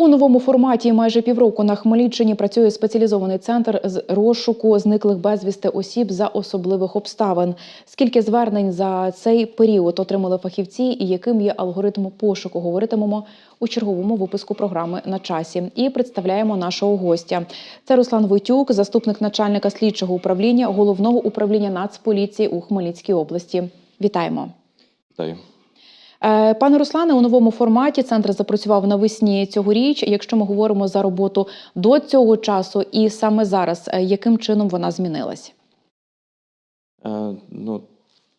У новому форматі майже півроку на Хмельниччині працює спеціалізований центр з розшуку зниклих безвісти осіб за особливих обставин. Скільки звернень за цей період отримали фахівці і яким є алгоритм пошуку, говоритимемо у черговому випуску програми на часі. І представляємо нашого гостя. Це Руслан Войтюк, заступник начальника слідчого управління головного управління Нацполіції у Хмельницькій області. Вітаємо. Вітаю. Е, Пане Руслане, у новому форматі центр запрацював навесні цьогоріч. Якщо ми говоримо за роботу до цього часу і саме зараз, е, яким чином вона змінилась? Е, ну,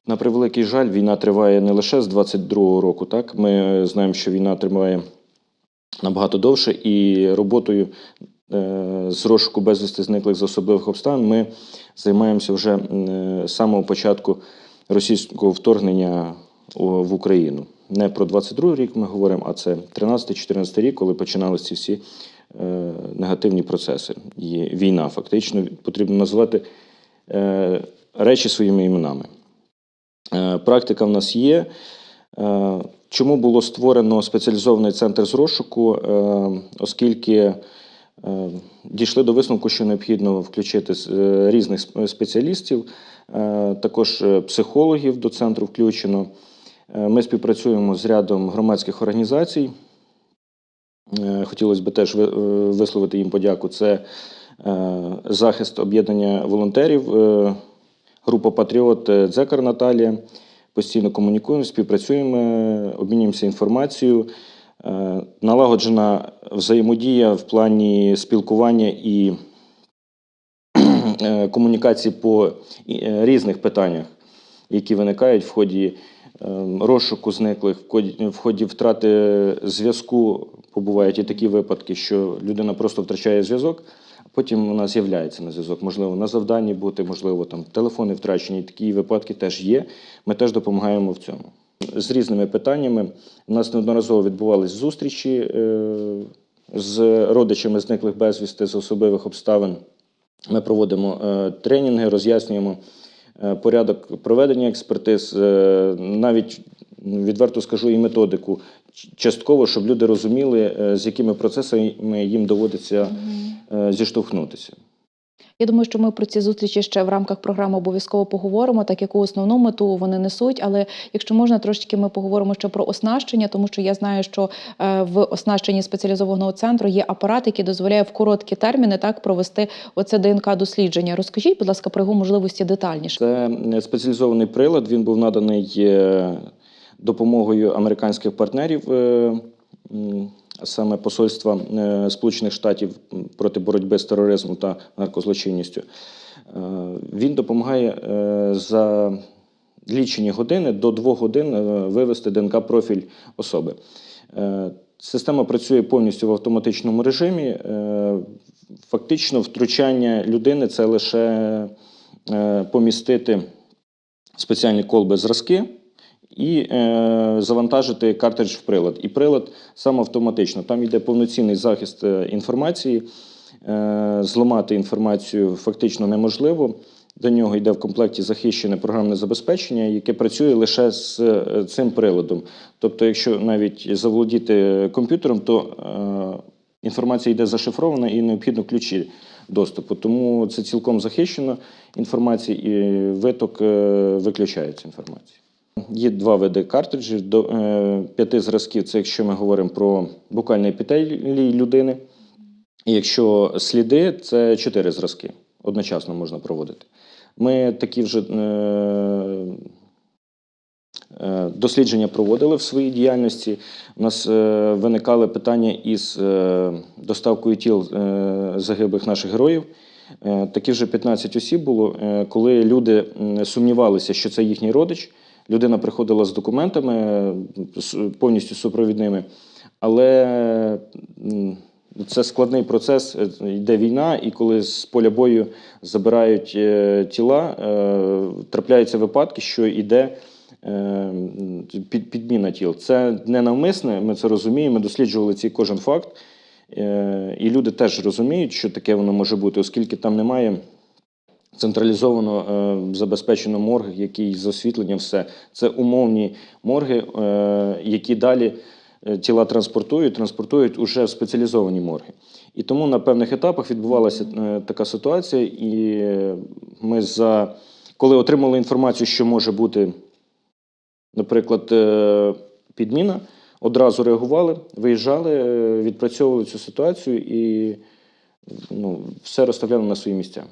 на превеликий жаль, війна триває не лише з 22-го року. Так? Ми знаємо, що війна триває набагато довше, і роботою з розшуку безвісти зниклих з особливих обставин ми займаємося вже з самого початку російського вторгнення в Україну. Не про 22 рік ми говоримо, а це 13-14 рік, коли починалися всі е, негативні процеси. І війна фактично потрібно називати е, речі своїми іменами. Е, Практика в нас є. Чому було створено спеціалізований центр з розшуку? Оскільки дійшли до висновку, що необхідно включити різних спеціалістів, також психологів до центру включено. Е, Ми співпрацюємо з рядом громадських організацій. Е, Хотілося б теж е, висловити їм подяку. Це захист об'єднання волонтерів, група Патріот Дзекар Наталія. Постійно комунікуємо, співпрацюємо, обмінюємося інформацією. Налагоджена взаємодія в плані спілкування і комунікації по різних питаннях, які виникають в ході розшуку зниклих, в ході, втрати зв'язку. Побувають і такі випадки, що людина просто втрачає зв'язок, а потім вона з'являється на зв'язок. Можливо, на завданні бути, можливо, там телефони втрачені. Такі випадки теж є. Ми теж допомагаємо в цьому. З різними питаннями. У нас неодноразово відбувались зустрічі е, з родичами зниклих безвісти з особливих обставин. Ми проводимо е, тренінги, роз'яснюємо порядок проведення експертиз, е, навіть відверто скажу і методику частково, щоб люди розуміли, е, з якими процесами їм доводиться е, зіштовхнутися. Я думаю, що ми про ці зустрічі ще в рамках програми обов'язково поговоримо, так яку основну мету вони несуть. Але якщо можна, трошечки ми поговоримо ще про оснащення, тому що я знаю, що е, в оснащенні спеціалізованого центру є апарат, який дозволяє в короткі терміни так провести оце ДНК дослідження. Розкажіть, будь ласка, про його можливості детальніше. Це е, спеціалізований прилад. Він був наданий е, допомогою американських партнерів, саме Посольства е, Сполучених Штатів проти боротьби з тероризмом та наркозлочинністю. Е, Він допомагає е, за лічені години до двох годин вивести ДНК-профіль особи. Система працює повністю в автоматичному режимі. Фактично, втручання людини це лише помістити спеціальні колби зразки і е, завантажити картридж в прилад. І прилад сам автоматично. Там йде повноцінний захист е, інформації. Е, зламати інформацію фактично неможливо. До нього йде в комплекті захищене програмне забезпечення, яке працює лише з е, цим приладом. Тобто, якщо навіть заволодіти комп'ютером, то е, інформація йде зашифрована і необхідно ключі доступу. Тому це цілком захищена інформація, і виток е, виключається інформації. Є два види картриджів до е, п'яти зразків. Це якщо ми говоримо про букальний епітелій людини. І якщо сліди, це чотири зразки. Одночасно можна проводити. Ми такі вже е, е, дослідження проводили в своїй діяльності. У нас е, виникали питання із е, доставкою тіл е, загиблих наших героїв. Е, Такі вже 15 осіб було, е, коли люди сумнівалися, що це їхній родич. Людина приходила з документами повністю супровідними, але це складний процес. е, Йде війна, і коли з поля бою забирають е, тіла, е, трапляються випадки, що йде підміна тіл. Це не навмисне, ми це розуміємо. Ми досліджували цей кожен факт. І люди теж розуміють, що таке воно може бути, оскільки там немає централізовано е, забезпечено морг, який з освітленням все. Це умовні морги, е, які далі е, тіла транспортують, транспортують уже в спеціалізовані морги. І тому на певних етапах відбувалася е, така ситуація, і ми за коли отримали інформацію, що може бути, наприклад, е, підміна, одразу реагували, виїжджали, е, відпрацьовували цю ситуацію і ну, все розставляли на свої місця.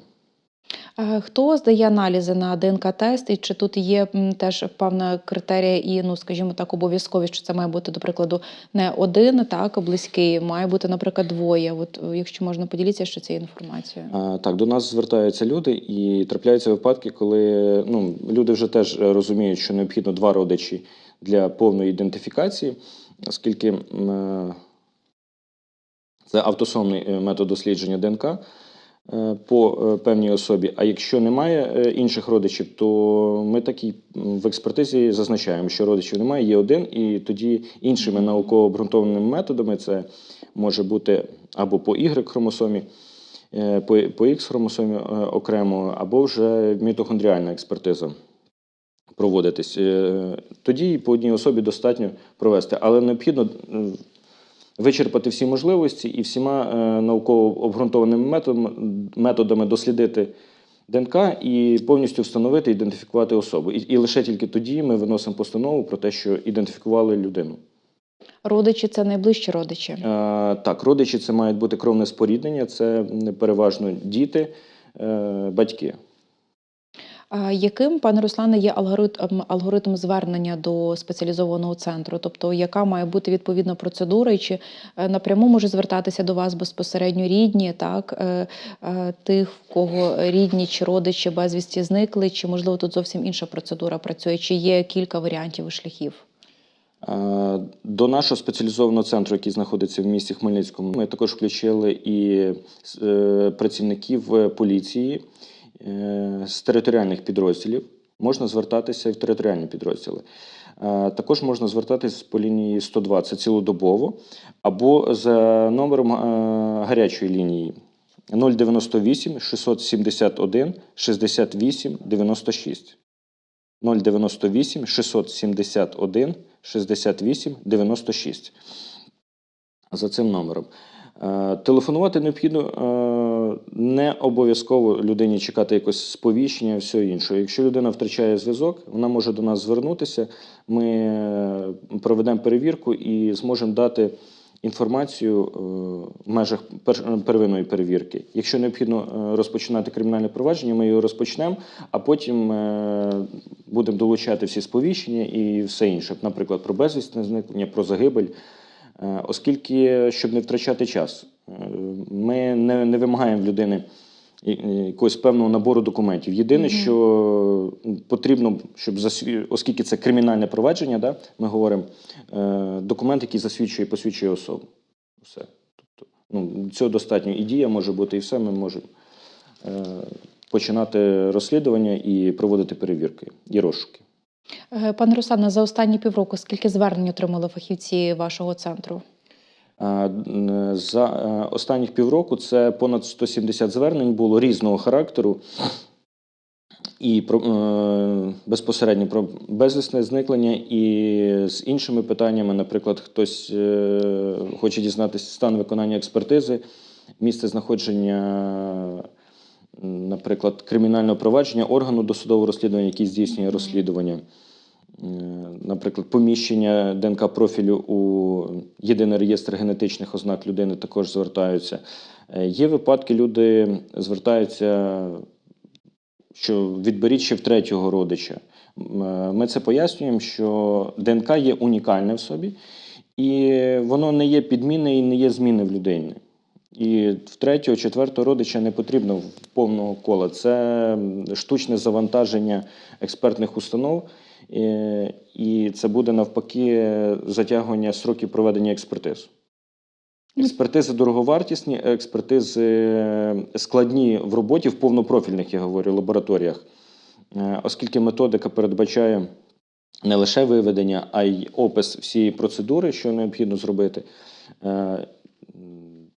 Е, Хто здає аналізи на ДНК-тест, і чи тут є теж певна критерія і, ну скажімо так, обов'язковість, що це має бути, до прикладу, не один, так, близький, має бути, наприклад, двоє. От якщо можна поділитися ще цією інформацією. Так, до нас звертаються люди, і трапляються випадки, коли ну, люди вже теж розуміють, що необхідно два родичі для повної ідентифікації, оскільки е, це автосомний е, метод дослідження ДНК по е, певній особі. А якщо немає е, інших родичів, то ми такі в експертизі зазначаємо, що родичів немає, є один, і тоді іншими науково обґрунтованими методами це може бути або по Y-хромосомі, е, по, X-хромосомі е, окремо, або вже мітохондріальна експертиза проводитись. Е, Тоді по одній особі достатньо провести, але необхідно е, вичерпати всі можливості і всіма е, науково обґрунтованими методами, методами дослідити ДНК і повністю встановити, ідентифікувати особу. І, і лише тільки тоді ми виносимо постанову про те, що ідентифікували людину. Родичі це найближчі родичі. Е, Так, родичі це мають бути кровне споріднення, це переважно діти, е, батьки. Яким, пане Руслане, є алгоритм, алгоритм звернення до спеціалізованого центру? Тобто, яка має бути відповідна процедура, і чи е, напряму може звертатися до вас безпосередньо рідні, так е, е, тих, в кого рідні чи родичі безвісті зникли, чи можливо тут зовсім інша процедура працює? Чи є кілька варіантів і шляхів? До нашого спеціалізованого центру, який знаходиться в місті Хмельницькому, ми також включили і працівників поліції з територіальних підрозділів. Можна звертатися і в територіальні підрозділи. Е, Також можна звертатися по лінії 102, це цілодобово, або за номером е, гарячої лінії 098 671 68 96. 098 671 68 96. За цим номером. Е, Телефонувати необхідно е, не обов'язково людині чекати якось сповіщення, все інше. Якщо людина втрачає зв'язок, вона може до нас звернутися. Ми е, проведемо перевірку і зможемо дати інформацію в межах пер- первинної перевірки. Якщо необхідно розпочинати кримінальне провадження, ми його розпочнемо, а потім будемо долучати всі сповіщення і все інше, наприклад, про безвісне зникнення, про загибель. Е, Оскільки, щоб не втрачати час, е, ми не, не вимагаємо в людини якогось певного набору документів. Єдине, Мгм. що потрібно, щоб засві... оскільки це кримінальне провадження, да, ми говоримо, е, документ, який засвідчує і посвідчує особу. Все. Тобто, ну, цього достатньо. І дія може бути, і все. Ми можемо починати розслідування і проводити перевірки і розшуки. Е, Пане Руслане, за останні півроку скільки звернень отримали фахівці вашого центру? За е, останніх півроку це понад 170 звернень було різного характеру. І про, е, безпосередньо про безвісне зникнення, і з іншими питаннями, наприклад, хтось е, хоче дізнатися стан виконання експертизи, місце знаходження, наприклад, кримінального провадження органу досудового розслідування, який здійснює розслідування. Е, Наприклад, поміщення ДНК профілю у єдиний реєстр генетичних ознак людини також звертаються. Е, Є випадки, люди звертаються, що відберіть ще в третього родича. Е, Ми це пояснюємо, що ДНК є унікальне в собі, і воно не є підмінне і не є зміни в людині. І в третього, четвертого родича не потрібно повного кола. Це штучне завантаження експертних установ, е, і це буде навпаки затягування сроків проведення експертиз. Експертизи дороговартісні, експертизи е, складні в роботі в повнопрофільних, я говорю, лабораторіях, Е, оскільки методика передбачає не лише виведення, а й опис всієї процедури, що необхідно зробити,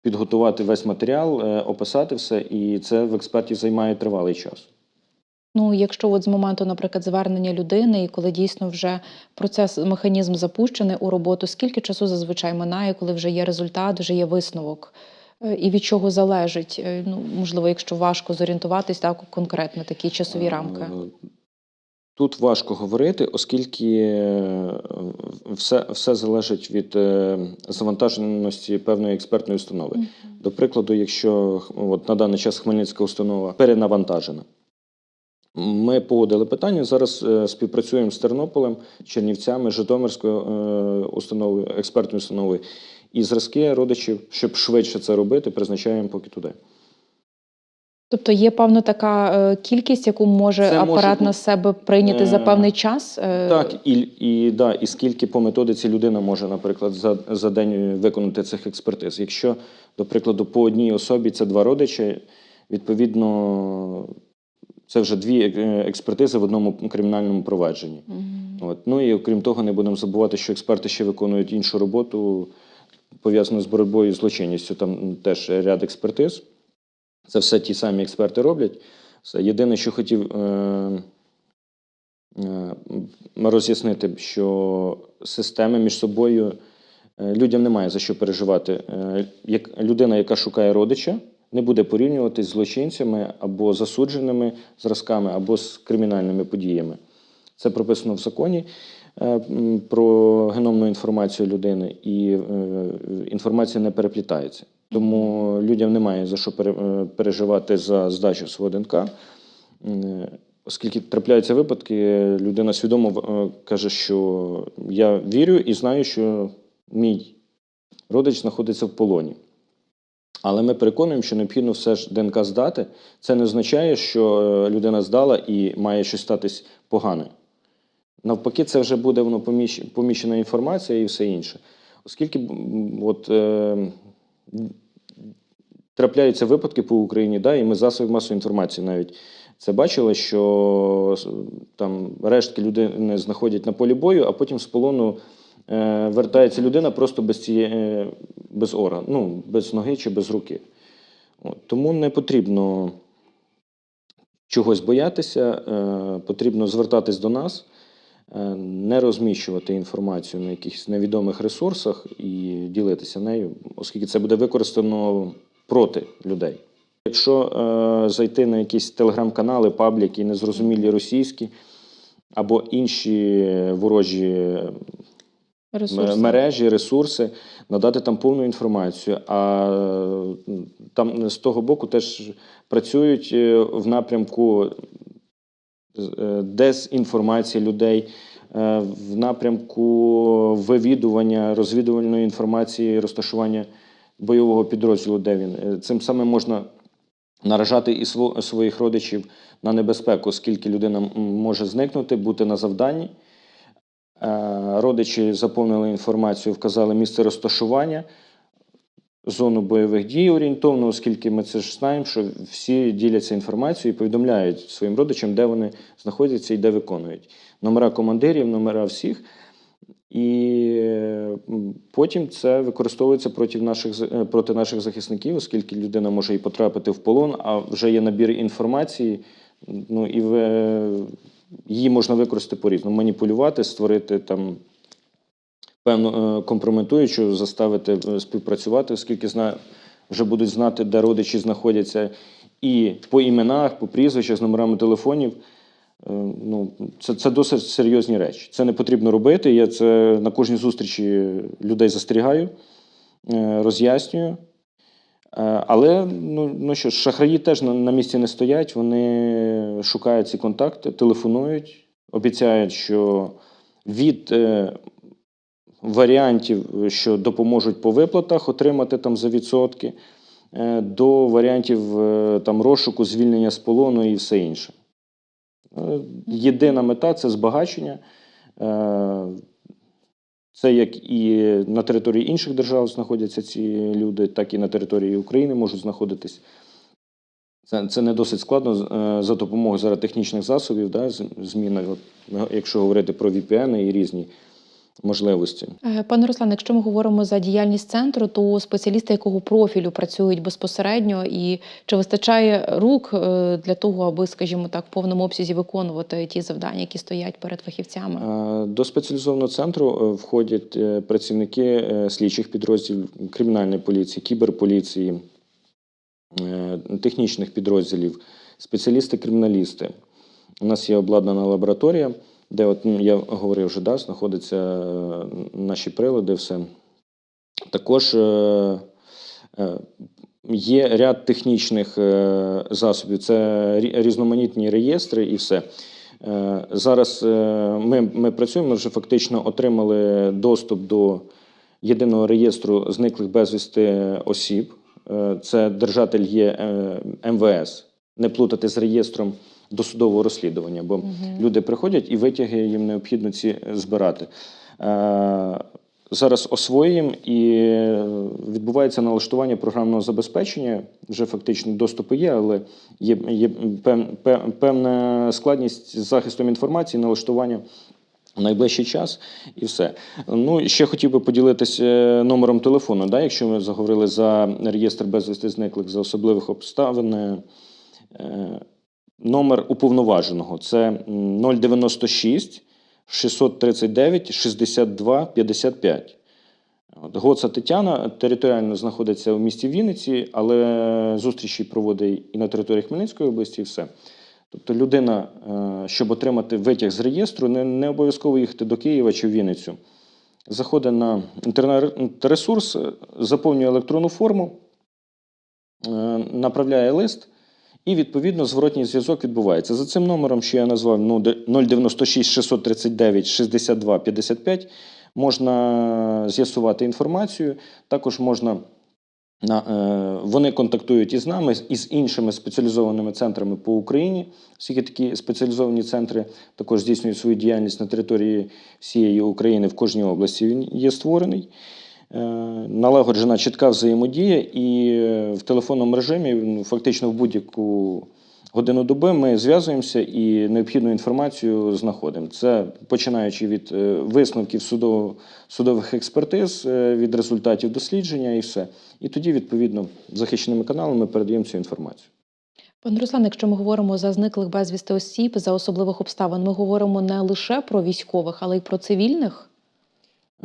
підготувати весь матеріал, е, описати все, і це в експертів займає тривалий час. Ну, якщо от з моменту, наприклад, звернення людини, і коли дійсно вже процес, механізм запущений у роботу, скільки часу зазвичай минає, коли вже є результат, вже є висновок? Е, І від чого залежить? Е, Ну, можливо, якщо важко зорієнтуватись, так конкретно такі часові рамки. Тут важко говорити, оскільки е, все, все залежить від е, завантаженості певної експертної установи. До прикладу, якщо от на даний час Хмельницька установа перенавантажена, ми погодили питання. Зараз е, співпрацюємо з Тернополем, Чернівцями, Житомирською установою, експертною установою. І зразки родичів, щоб швидше це робити, призначаємо поки туди. Тобто є певна така е, кількість, яку може Це може апарат на себе прийняти за е, певний час? Е, Так, і, і, да, і скільки по методиці людина може, наприклад, за, за день виконати цих експертиз. Якщо, до прикладу, по одній особі це два родичі, відповідно, це вже дві експертизи в одному кримінальному провадженні. Мгм. От. Ну і окрім того, не будемо забувати, що експерти ще виконують іншу роботу, пов'язану з боротьбою з злочинністю. Там теж ряд експертиз. Це все ті самі експерти роблять. Все. Єдине, що хотів е, е, роз'яснити, що системи між собою е, людям немає за що переживати. Е, Як людина, яка шукає родича, не буде порівнюватись з злочинцями або засудженими зразками, або з кримінальними подіями. Це прописано в законі е, про геномну інформацію людини, і е, інформація не переплітається. Тому людям немає за що е, переживати за здачу свого ДНК. Оскільки трапляються випадки, людина свідомо е, каже, що я вірю і знаю, що мій родич знаходиться в полоні. Але ми переконуємо, що необхідно все ж ДНК здати. Це не означає, що е, людина здала і має щось статись погане. Навпаки, це вже буде воно поміщена інформація і все інше. Оскільки от, е, трапляються випадки по Україні, да, і ми засоби масової інформації навіть це бачили, що там рештки людини знаходять на полі бою, а потім з полону е, вертається людина просто без цієї, е, без орган, ну, без ноги чи без руки. От, тому не потрібно чогось боятися, е, потрібно звертатись до нас, е, не розміщувати інформацію на якихось невідомих ресурсах і ділитися нею, оскільки це буде використано проти людей. Якщо е, зайти на якісь телеграм-канали, пабліки, незрозумілі російські або інші ворожі е, Ресурси. мережі, ресурси, надати там повну інформацію. А там з того боку теж працюють е, в напрямку е, дезінформації людей, в напрямку вивідування, розвідувальної інформації, розташування бойового підрозділу, де він. Е, Цим самим можна наражати і своїх родичів на небезпеку, оскільки людина може зникнути, бути на завданні. Е, Родичі заповнили інформацію, вказали місце розташування, зону бойових дій орієнтовно, оскільки ми це ж знаємо, що всі діляться інформацією і повідомляють своїм родичам, де вони знаходяться і де виконують. Номера командирів, номера всіх. І е, потім це використовується проти наших, е, проти наших захисників, оскільки людина може і потрапити в полон, а вже є набір інформації, ну і ви, її можна використати по-різному. Маніпулювати, створити там певну е, компрометуючу, заставити е, співпрацювати, оскільки зна, вже будуть знати, де родичі знаходяться, і по іменах, по прізвищах, з номерами телефонів. Е, Ну, це, це досить серйозні речі. Це не потрібно робити. Я це на кожній зустрічі людей застерігаю, е, роз'яснюю. Е, Але ну, ну що шахраї теж на, на місці не стоять. Вони шукають ці контакти, телефонують, обіцяють, що від е, варіантів, що допоможуть по виплатах отримати там за відсотки, е, до варіантів е, там розшуку, звільнення з полону і все інше. Е, Єдина мета це збагачення. Е, Це як і на території інших держав знаходяться ці люди, так і на території України можуть знаходитись. Це, це не досить складно е, за допомогою зараз технічних засобів, да, зміни, от, якщо говорити про VPN і різні можливості. Е, Пане Руслане, якщо ми говоримо за діяльність центру, то спеціалісти якого профілю працюють безпосередньо, і чи вистачає рук е, для того, аби, скажімо так, в повному обсязі виконувати ті завдання, які стоять перед фахівцями? Е, До спеціалізованого центру входять працівники слідчих підрозділів кримінальної поліції, кіберполіції, технічних підрозділів, спеціалісти-криміналісти. У нас є обладнана лабораторія, де, от, ну, я говорив вже, да, знаходяться е, наші прилади, все. Також е, е, є ряд технічних засобів, це різноманітні реєстри і все. Зараз ми, ми працюємо, ми вже фактично отримали доступ до єдиного реєстру зниклих безвісти осіб. Це держатель є МВС. Не плутати з реєстром досудового розслідування, бо люди приходять і витяги їм необхідно ці збирати. Е, Зараз освоюємо і е, відбувається налаштування програмного забезпечення. Вже фактично доступи є, але є, є пев- пев- певна складність з захистом інформації, налаштування в найближчий час і все. Ну, ще хотів би поділитися е, номером телефону. Да, якщо ми заговорили за реєстр безвісти зниклих за особливих обставин. Номер уповноваженого це 096 639 62 55. От, Гоца Тетяна територіально знаходиться в місті Вінниці, але зустрічі проводить і на території Хмельницької області, і все. Тобто людина, е, щоб отримати витяг з реєстру, не, не обов'язково їхати до Києва чи в Вінницю. Заходить на інтернет-ресурс, заповнює електронну форму, е, направляє лист, і відповідно зворотній зв'язок відбувається. За цим номером, що я назвав ну, 096 639 62 55, можна з'ясувати інформацію. Також можна на, е, вони контактують із нами і з іншими спеціалізованими центрами по Україні. Оскільки такі спеціалізовані центри також здійснюють свою діяльність на території всієї України в кожній області. Він є створений. Е, Налагоджена чітка взаємодія, і е, в телефонному режимі ну, фактично в будь-яку годину доби ми зв'язуємося і необхідну інформацію знаходимо. Це починаючи від е, висновків судово- судових експертиз, від результатів дослідження і все. І тоді, відповідно, захищеними каналами передаємо цю інформацію. Пане Руслане, якщо ми говоримо за зниклих безвісти осіб за особливих обставин, ми говоримо не лише про військових, але й про цивільних.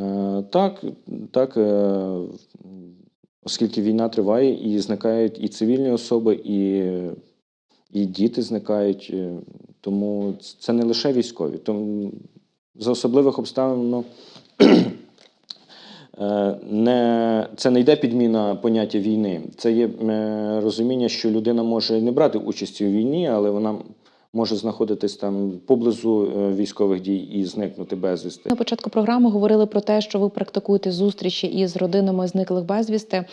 Е, Так, так, е, оскільки війна триває, і зникають і цивільні особи, і, і діти зникають. е, Тому це не лише військові. Тому за особливих обставин ну, не, це не йде підміна поняття війни. Це є розуміння, що людина може не брати участі у війні, але вона може знаходитись там поблизу е, військових дій і зникнути безвісти. На початку програми говорили про те, що ви практикуєте зустрічі із родинами зниклих безвісти.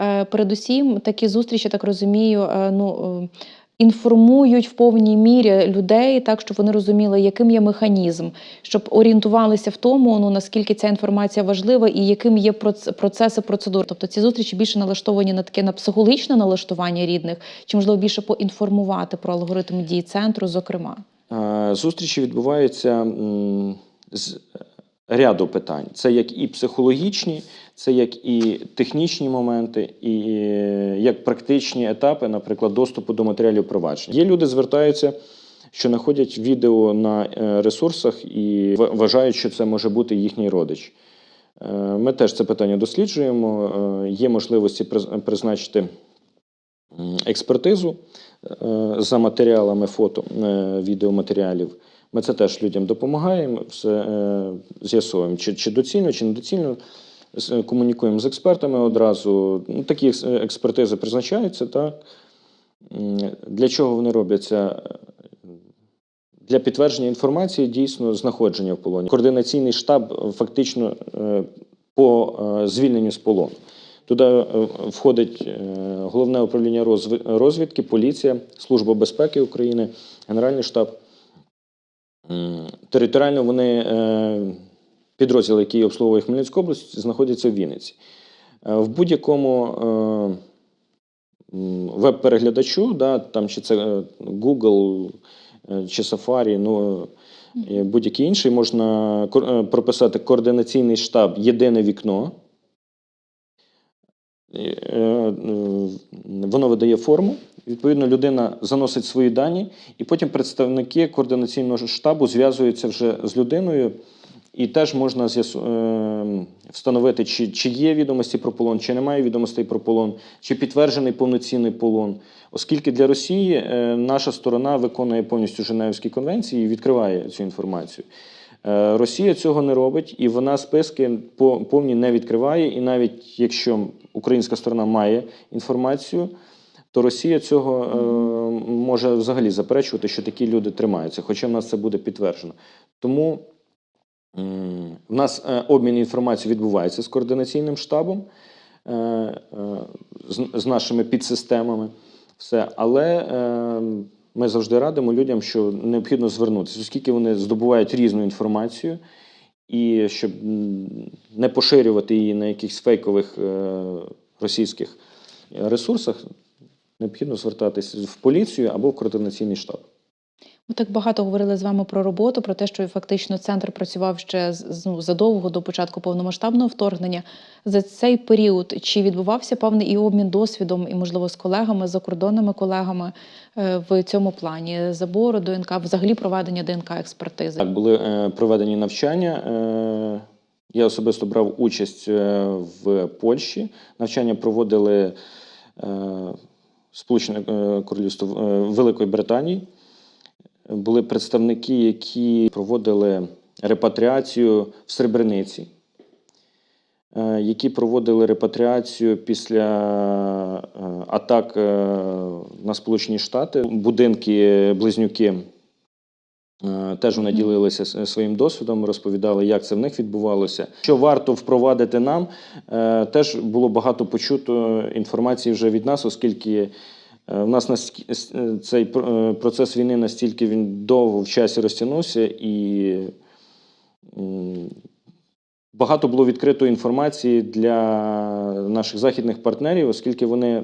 Е, Передусім, такі зустрічі, так розумію, е, ну. Інформують в повній мірі людей, так щоб вони розуміли, яким є механізм, щоб орієнтувалися в тому, ну наскільки ця інформація важлива і яким є проц- процеси процедур. Тобто ці зустрічі більше налаштовані на таке на психологічне налаштування рідних, чи можливо більше поінформувати про алгоритм дій центру, зокрема. Е, Зустрічі відбуваються з ряду питань. Це як і психологічні, це як і технічні моменти, і е, як практичні етапи, наприклад, доступу до матеріалів провадження. Є люди, звертаються, що знаходять відео на е, ресурсах і вважають, що це може бути їхній родич. Е, Ми теж це питання досліджуємо. Є можливості призначити експертизу за матеріалами фото, відеоматеріалів. Ми це теж людям допомагаємо, все е, з'ясовуємо, чи, чи доцільно, чи недоцільно. Комунікуємо з експертами одразу. Ну, такі експертизи призначаються. Так? Для чого вони робляться? Для підтвердження інформації дійсно знаходження в полоні. Координаційний штаб е, фактично е, по е, звільненню з полону. Туди е, входить е, головне управління розвідки, поліція, Служба безпеки України, Генеральний штаб. М, Територіально вони е, підрозділи, які обслуговує Хмельницьку область, знаходяться в Вінниці. Е, В будь-якому е, веб-переглядачу, да, там чи це е, Google е, чи Safari, ну, е, будь-який інший, можна е, прописати координаційний штаб Єдине вікно. Е, е, Воно видає форму. Відповідно, людина заносить свої дані, і потім представники координаційного штабу зв'язуються вже з людиною, і теж можна з'ясу- е, встановити, чи, чи є відомості про полон, чи немає відомостей про полон, чи підтверджений повноцінний полон. Оскільки для Росії е, наша сторона виконує повністю Женевські конвенції і відкриває цю інформацію. Е, Росія цього не робить, і вона списки повні не відкриває. І навіть якщо українська сторона має інформацію, то Росія цього е, може взагалі заперечувати, що такі люди тримаються, хоча в нас це буде підтверджено. Тому м, в нас е, обмін інформацією відбувається з координаційним штабом, е, е, з, з нашими підсистемами. Все. Але е, ми завжди радимо людям, що необхідно звернутися, оскільки вони здобувають різну інформацію, і щоб не поширювати її на якихось фейкових е, російських ресурсах, необхідно звертатись в поліцію або в координаційний штаб. Ми так багато говорили з вами про роботу, про те, що фактично центр працював ще ну, задовго до початку повномасштабного вторгнення. За цей період чи відбувався певний і обмін досвідом, і можливо з колегами, з закордонними колегами е, в цьому плані забору ДНК, взагалі проведення ДНК експертизи? Так, були е, проведені навчання. Е, я особисто брав участь е, в Польщі. Навчання проводили е, Сполучене е, Королівство е, Великої Британії. Були представники, які проводили репатріацію в Сребрениці, е, які проводили репатріацію після атак на Сполучені Штати. Будинки близнюки Теж вони ділилися своїм досвідом, розповідали, як це в них відбувалося. Що варто впровадити нам, е, теж було багато почуто інформації вже від нас, оскільки е, в нас е, цей пр- е, процес війни настільки він довго в часі розтягнувся, і багато було відкрито інформації для наших західних партнерів, оскільки вони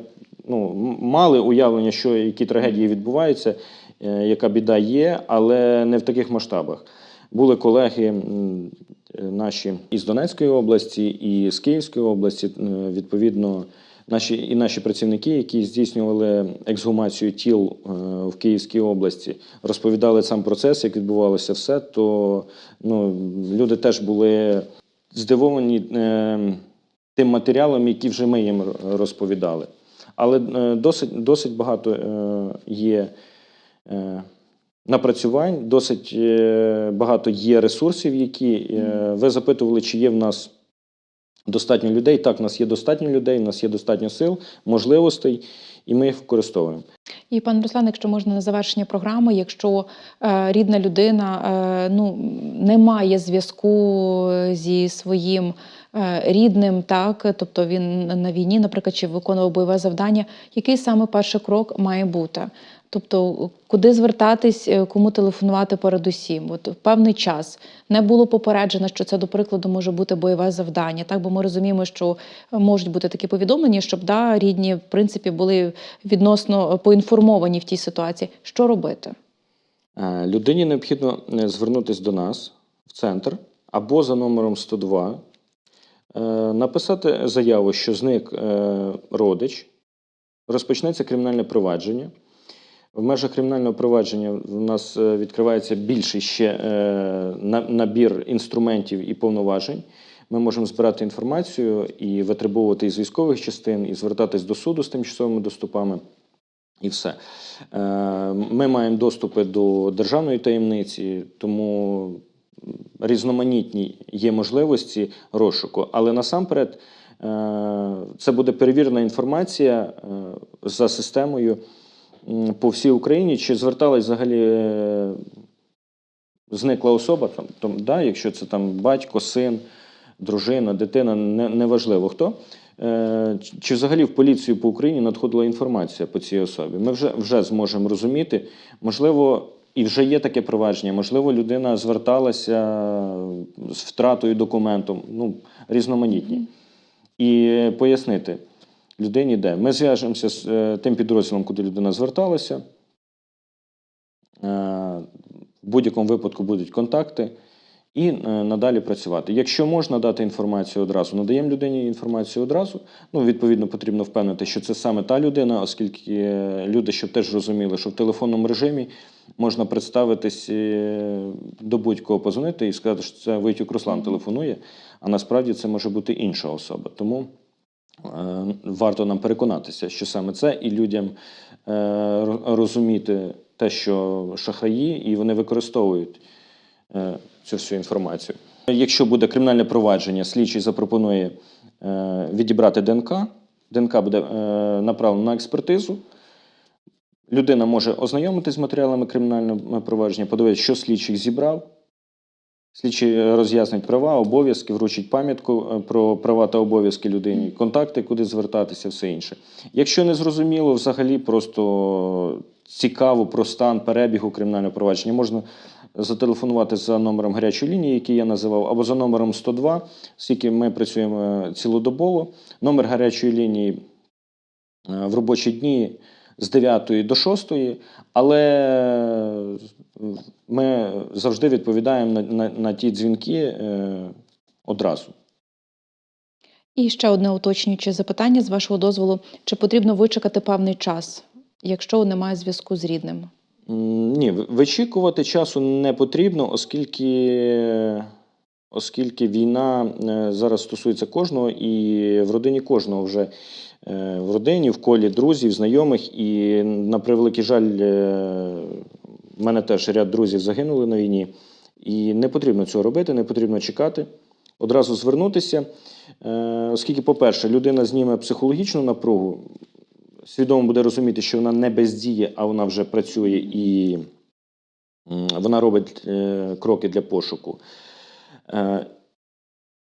ну, мали уявлення, що які трагедії відбуваються, е, яка біда є, але не в таких масштабах. Були колеги е, наші із Донецької області, і з Київської області, е, відповідно, наші і наші працівники, які здійснювали ексгумацію тіл е, в Київській області, розповідали сам процес, як відбувалося все. То ну, люди теж були здивовані е, тим матеріалом, який вже ми їм розповідали. Але е, досить, досить багато е, є е, напрацювань, досить е, багато є ресурсів, які е, ви запитували, чи є в нас достатньо людей. Так, в нас є достатньо людей, в нас є достатньо сил, можливостей, і ми їх використовуємо. І пан Руслан, якщо можна на завершення програми, якщо е, рідна людина е, ну, не має зв'язку зі своїм е, рідним, так, тобто він на війні, наприклад, чи виконував бойове завдання, який саме перший крок має бути? Тобто, куди звертатись, е, кому телефонувати передусім? От в певний час не було попереджено, що це, до прикладу, може бути бойове завдання. Так, бо ми розуміємо, що можуть бути такі повідомлення, щоб да, рідні, в принципі, були відносно поінформовані в тій ситуації. Що робити? Е, Людині необхідно е, звернутися до нас в центр або за номером 102, е, написати заяву, що зник е, родич, розпочнеться кримінальне провадження. В межах кримінального провадження в нас е, відкривається більший ще е, набір інструментів і повноважень. Ми можемо збирати інформацію і витребовувати із військових частин, і звертатись до суду з тимчасовими доступами. І все. Е, Ми маємо доступи до державної таємниці, тому різноманітні є можливості розшуку. Але насамперед це буде перевірена інформація за системою по всій Україні. Чи зверталась взагалі е, зникла особа, там, там, да, якщо це там батько, син, дружина, дитина, не- неважливо хто. Е, чи- взагалі в поліцію по Україні надходила інформація по цій особі? Ми вже, вже зможемо розуміти. Можливо, і вже є таке провадження. Можливо, людина зверталася з втратою документом, ну, різноманітні. І пояснити людині, де. Ми зв'яжемося з е, тим підрозділом, куди людина зверталася. Е, В будь-якому випадку будуть контакти і е, надалі працювати. Якщо можна дати інформацію одразу, надаємо людині інформацію одразу. Ну, відповідно, потрібно впевнити, що це саме та людина, оскільки е, люди, щоб теж розуміли, що в телефонному режимі можна представитись е, до будь-кого позвонити і сказати, що це Войтюк Руслан телефонує, а насправді це може бути інша особа. Тому варто нам переконатися, що саме це, і людям е, розуміти те, що шахраї, і вони використовують е, цю всю інформацію. Якщо буде кримінальне провадження, слідчий запропонує е, відібрати ДНК. ДНК буде е, направлено на експертизу. Людина може ознайомитись з матеріалами кримінального провадження, подивитися, що слідчий зібрав. Слідчий роз'яснить права, обов'язки, вручить пам'ятку е, про права та обов'язки людині, контакти, куди звертатися, все інше. Якщо не зрозуміло, взагалі просто цікаво про стан перебігу кримінального провадження, можна зателефонувати за номером гарячої лінії, який я називав, або за номером 102, оскільки ми працюємо е, цілодобово. Номер гарячої лінії е, в робочі дні з 9 до 6, але ми завжди відповідаємо на, на, на ті дзвінки е, одразу. І ще одне уточнююче запитання з вашого дозволу: чи потрібно вичекати певний час, якщо немає зв'язку з рідним? Ні, вичікувати часу не потрібно, оскільки, оскільки війна е, зараз стосується кожного, і в родині кожного вже е, в родині, в колі друзів, знайомих. І на превеликий жаль, е, в мене теж ряд друзів загинули на війні. І не потрібно цього робити, не потрібно чекати, одразу звернутися. Оскільки, по-перше, людина зніме психологічну напругу, свідомо буде розуміти, що вона не бездіє, а вона вже працює і вона робить кроки для пошуку. Е,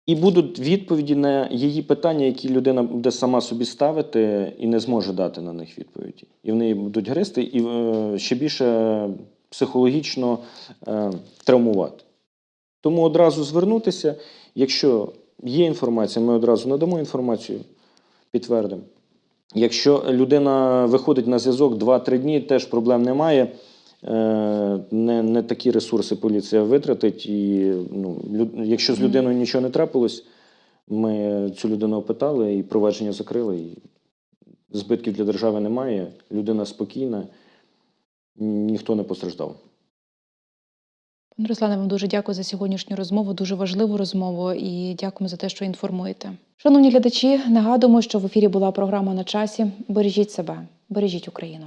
І будуть відповіді на її питання, які людина буде сама собі ставити і не зможе дати на них відповіді. І в неї будуть гристи, і е, ще більше психологічно е, травмувати. Тому одразу звернутися. Якщо є інформація, ми одразу надамо інформацію, підтвердимо. Якщо людина виходить на зв'язок 2-3 дні, теж проблем немає. Е, Не, не такі ресурси поліція витратить. І, ну, лю- якщо з людиною нічого не трапилось, ми цю людину опитали і провадження закрили. І збитків для держави немає. Людина спокійна, ніхто не постраждав. Пане Руслане, вам дуже дякую за сьогоднішню розмову, дуже важливу розмову і дякуємо за те, що інформуєте. Шановні глядачі, нагадуємо, що в ефірі була програма на часі. Бережіть себе, бережіть Україну.